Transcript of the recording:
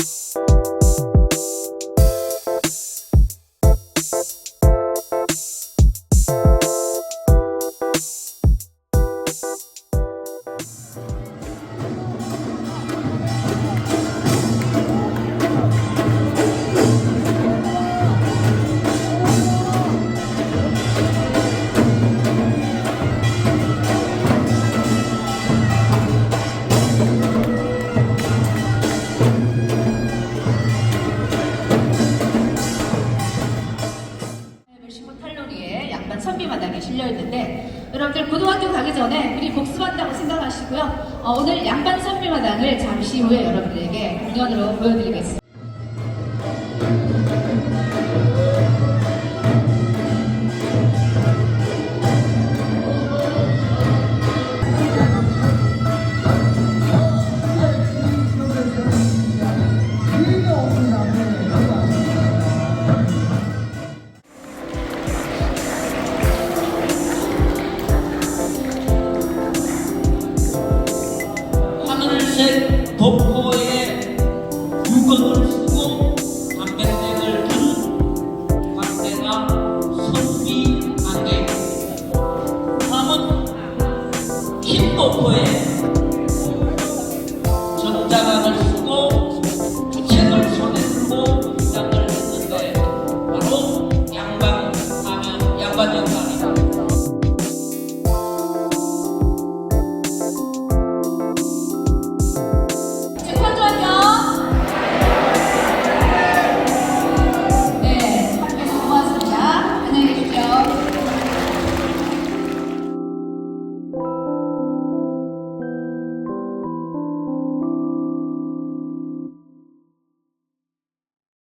you 선비마당에 실려 있는데 여러분들 고등학교 가기 전에 미리 복습한다고 생각하시고요. 어, 오늘 양반 선비마당을 잠시 후에 여러분들에게 공연으로 보여드리겠습니다. 다음